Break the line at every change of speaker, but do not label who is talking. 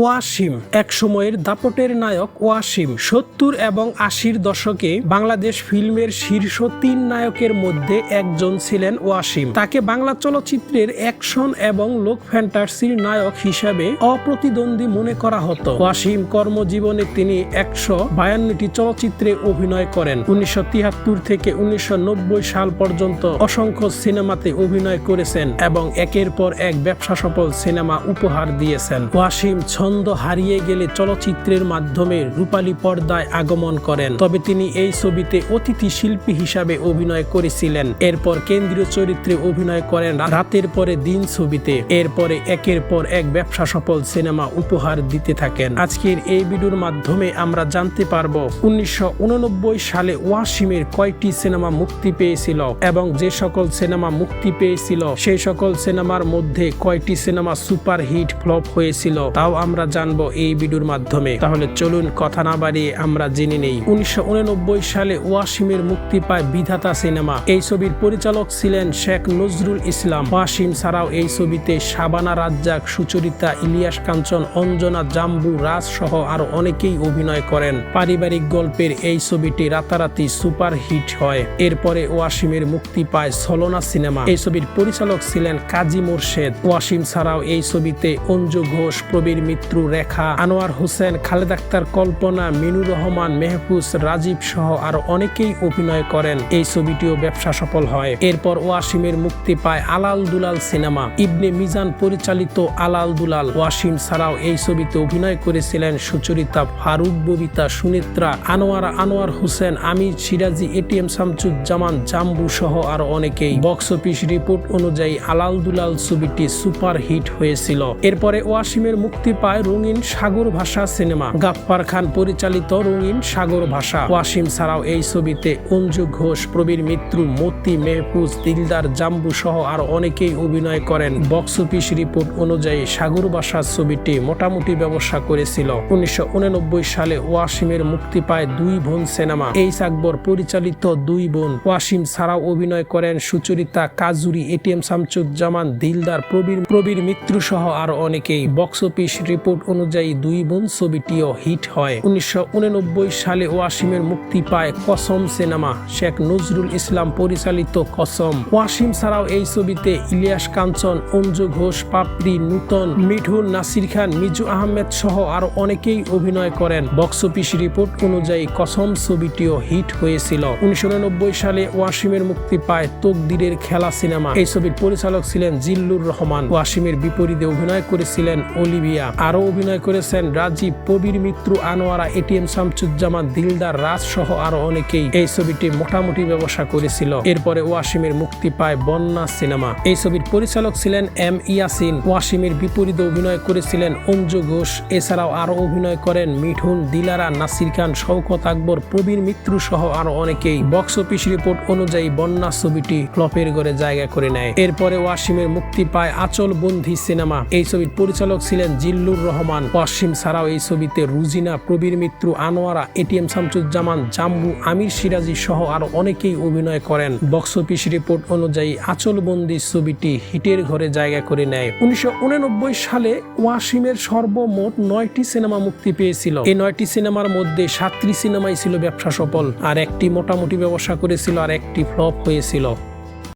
ওয়াসিম, এক সময়ের দাপটের নায়ক ওয়াসিম, সত্তর এবং আশির দশকে বাংলাদেশ ফিল্মের শীর্ষ তিন নায়কের মধ্যে একজন ছিলেন ওয়াসিম। তাকে বাংলা চলচ্চিত্রের অ্যাকশন এবং লোক ফ্যান্টাসির নায়ক হিসাবে অপ্রতিদ্বন্দ্বী মনে করা হতো। ওয়াসিম কর্মজীবনে তিনি একশো বায়ান্নটি চলচ্চিত্রে অভিনয় করেন। উনিশশো তিয়াত্তর থেকে উনিশশো নব্বই সাল পর্যন্ত অসংখ্য সিনেমাতে অভিনয় করেছেন এবং একের পর এক ব্যবসা সফল সিনেমা উপহার দিয়েছেন। ওয়াসিম ছন্দ হারিয়ে গেলে চলচ্চিত্রের মাধ্যমে রূপালী পর্দায় আগমন করেন। তবে তিনি এই ছবিতে অতিথি শিল্পী হিসাবে অভিনয় করেছিলেন। এরপর কেন্দ্রীয় চরিত্রে অভিনয় করেন রাতের পরে দিন ছবিতে। এরপরে একের পর এক ব্যবসা সফল সিনেমা উপহার দিতে থাকেন। আজকের এই ভিডিওর মাধ্যমে আমরা জানতে পারব, উনিশশো সালে ওয়াসিমের কয়টি সিনেমা মুক্তি পেয়েছিল এবং যে সকল সিনেমা মুক্তি পেয়েছিল, সেই সকল সিনেমার মধ্যে কয়টি সিনেমা সুপার হিট ফ্লপ হয়েছিল, তাও আমরা জানব এই ভিডিওর মাধ্যমে। তাহলে চলুন কথা না বাড়িয়ে আমরা জেনে নেই। উনিশশো সালে ওয়াসিমের মুক্তি পায় বিধাতা সিনেমা। এই ছবির পরিচালক ছিলেন শেখ নজরুল ইসলাম। ওয়াসিম ছাড়াও এই ছবিতে শাবানা রাজ্জাক, সুচরিতা, ইলিয়াস কাঞ্চন, অঞ্জনা জাম্বু, রাজ সহ আরও অনেকেই অভিনয় করেন। পারিবারিক গল্পের এই ছবিটি রাতারাতি সুপার হিট হয়। এরপরে ওয়াসিমের মুক্তি পায় সলোনা সিনেমা। এই ছবির পরিচালক ছিলেন কাজী মোর্শেদ। ওয়াসিম ছাড়াও এই ছবিতে অঞ্জু ঘোষ, প্রবীর মিত্র রেখা আনোয়ার হোসেন, খালেদ আক্তার, কল্পনা মিনুর রহমান, মেহফুজ, রাজীব সহ আরও অনেকেই অভিনয় করেন। এই ছবিটিও ব্যবসা সফল হয়। এরপর ওয়াসিমের মুক্তি পায় আলাল দুলাল সিনেমা। ইবনে মিজান পরিচালিত আলাল দুলাল, ওয়াসিম ছাড়াও এই ছবিতে অভিনয় করেছিলেন সুচরিতা ফারুক, ববিতা সুনেত্রা, আনোয়ার আনোয়ার হোসেন, আমির সিরাজি এটিএম শামসুজ্জামান, জাম্বু সহ আরও অনেকেই। বক্স অফিস রিপোর্ট অনুযায়ী আলাল দুলাল ছবিটি সুপার হিট হয়েছিল। এরপরে ওয়াসিমের মুক্তি পায় রঙিন সাগর ভাষা সিনেমা। গাফফার খান পরিচালিত রঙিন সাগর ভাষা। ওয়াসিম ছাড়াও এই ছবিতে অঞ্জু ঘোষ, প্রবীর মিত্র, মতি মেহফুজ, দিলদার জাম্বু সহ আরও অনেকেই অভিনয় করেন। বক্স অফিস রিপোর্ট অনুযায়ী সাগর ভাষা ছবিটি মোটামুটি ব্যবসা করেছিল। উনিশশো সালে ওয়াসিমের মুক্তি পায় দুই বোন সিনেমা। এইচ আকবর পরিচালিত দুই বোন। ওয়াসিম ছাড়াও অভিনয় করেন সুচরিতা, কাজুরি এটিএম শামসুজ্জামান, দিলদার, প্রবীর প্রবীর মিত্র সহ আরও অনেকেই। বক্স অফিস রিপোর্ট অনুযায়ী দুই বোন ছবিটিও হিট হয়। উনিশশো সালে ওয়াসিমের মুক্তি পায় কসম সিনেমা। শেখ নজরুল ইসলাম পরিচালিত কসম। ওয়াসিম ছাড়াও এই ছবিতে ইলিয়াস কাঞ্চন, অঞ্জু ঘোষ, পাপড়ি নূতন মিঠুন নাসির খান, মিজু আহমেদ সহ আরও অনেকেই অভিনয় করেন। বক্স অফিস রিপোর্ট অনুযায়ী কসম ছবিটিও হিট হয়েছিল। উনিশশো সালে ওয়াসিমের মুক্তি পায় তকদিরের খেলা সিনেমা। এই ছবির পরিচালক ছিলেন জিল্লুর রহমান। ওয়াসিমের বিপরীতে অভিনয় করেছিলেন অলিভিয়া। আরও অভিনয় করেছেন রাজীব, প্রবীর মিত্র, আনোয়ারা, এটিএম শামসুজ্জামান দিলদার রাজ সহ আরও অনেকেই। এই ছবিটি মোটামুটি ব্যবসা করেছিল। এরপরে ওয়াসিমের মুক্তি পায় বন্যা সিনেমা। এই ছবির পরিচালক ছিলেন এম ইয়াসিন। ওয়াসিমের বিপরীতে অভিনয় করেছিলেন অঞ্জু ঘোষ। এছাড়াও আরও অভিনয় করেন মিঠুন, দিলারা, নাসির খান, শওকত আকবর, প্রবীর মিত্র সহ আরও অনেকেই। বক্স অফিস রিপোর্ট অনুযায়ী বন্যা ছবিটি ফ্লপের ঘরে জায়গা করে নেয়। এরপরে ওয়াসিমের মুক্তি পায় আচল বন্ধি সিনেমা। এই ছবির পরিচালক ছিলেন জিল্লুর রহমান। ওয়াসিম ছাড়াও এই ছবিতে রুজিনা, প্রবীর মিত্র, আনোয়ারা, এটিএম শামসুজ্জামান, জাম্বু, আমির সিরাজি সহ আরও অনেকেই অভিনয় করেন। বক্স অফিস রিপোর্ট অনুযায়ী আচল বন্দি ছবিটি হিটের ঘরে জায়গা করে নেয়। উনিশশো সালে ওয়াসিমের সর্বমোট নয়টি সিনেমা মুক্তি পেয়েছিল। এই নয়টি সিনেমার মধ্যে সাতটি সিনেমাই ছিল ব্যবসা সফল, আর একটি মোটামুটি ব্যবসা করেছিল, আর একটি ফ্লপ হয়েছিল।